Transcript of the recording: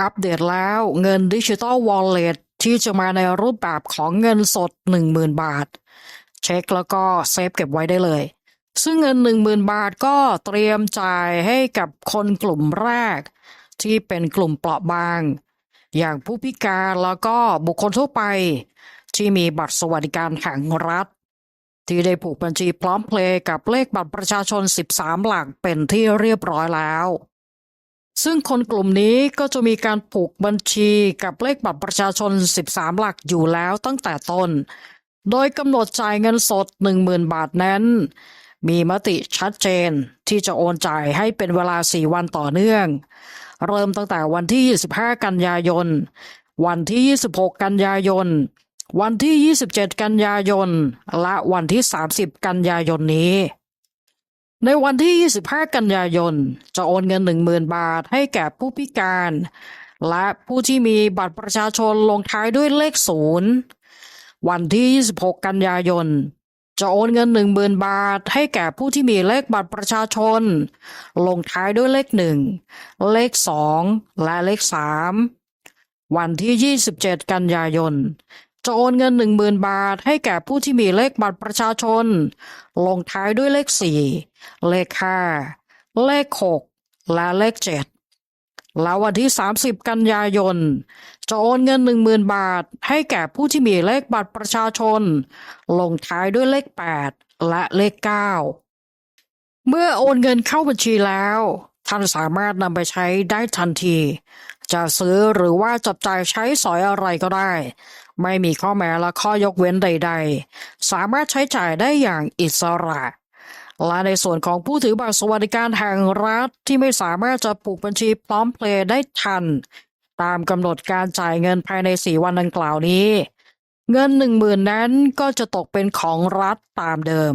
อัปเดตแล้วเงินดิจิตอลวอลเล็ตที่จะมาในรูปแบบของเงินสด 10,000 บาท เช็คแล้วก็เซฟเก็บไว้ได้เลย ซึ่งเงิน 10,000 บาทก็เตรียมจ่ายให้กับคนกลุ่มแรก ที่เป็นกลุ่มเปราะบาง อย่างผู้พิการแล้วก็บุคคลทั่วไป ที่มีบัตรสวัสดิการแห่งรัฐ ที่ได้ผูกบัญชีพร้อมเพลย์กับเลขบัตรประชาชน 13 หลักเป็นที่เรียบร้อยแล้ว ซึ่งคนกลุ่มนี้ก็จะมีการผูกบัญชีกับเลขบัตรประชาชน 13 หลักอยู่แล้วตั้งแต่ต้น โดยกำหนดจ่ายเงินสด 10,000 บาทนั้น มีมติชัดเจนที่จะโอนจ่ายให้เป็นเวลา 4 วันต่อเนื่อง เริ่มตั้งแต่วันที่ 25 กันยายน วันที่ 26 กันยายน วันที่ 27 กันยายน และวันที่ 30 กันยายนนี้ ในวันที่ 25 กันยายน จะโอนเงิน 10,000 บาทให้แก่ผู้พิการ และผู้ที่มีบัตรประชาชนลงท้ายด้วยเลขศูนย์วันที่ 26 กันยายน จะโอนเงิน 10,000 บาทให้แก่ผู้ที่มีเลขบัตรประชาชน ลงท้ายด้วยเลขหนึ่งเลขสองและเลขสามวันที่ 27 กันยายน จะโอนเงิน 10,000 บาท ให้แก่ผู้ที่มีเลขบัตรประชาชน ลงท้ายด้วยเลขสี่เลขห้าเลขหกและเลขเจ็ดแล้ววันที่ 30 กันยายน จะโอนเงิน 10,000 บาท ให้แก่ผู้ที่มีเลขบัตรประชาชน ลงท้ายด้วยเลข 8 และเลข 9 เมื่อโอนเงินเข้าบัญชีแล้ว ท่านสามารถนำไปใช้ได้ทันที จะซื้อหรือว่าจับจ่ายใช้สอยอะไรก็ได้ ไม่มีข้อแม้และข้อยกเว้นใด ๆ สามารถใช้จ่ายได้อย่างอิสระและในส่วนของผู้ถือบัตรสวัสดิการแห่งรัฐที่ไม่สามารถจะปลูกบัญชีพร้อมเพลย์ได้ทัน ตามกำหนดการจ่ายเงินภายใน 4 วันดังกล่าวนี้ เงิน 10,000 นั้นก็จะตกเป็นของรัฐตามเดิม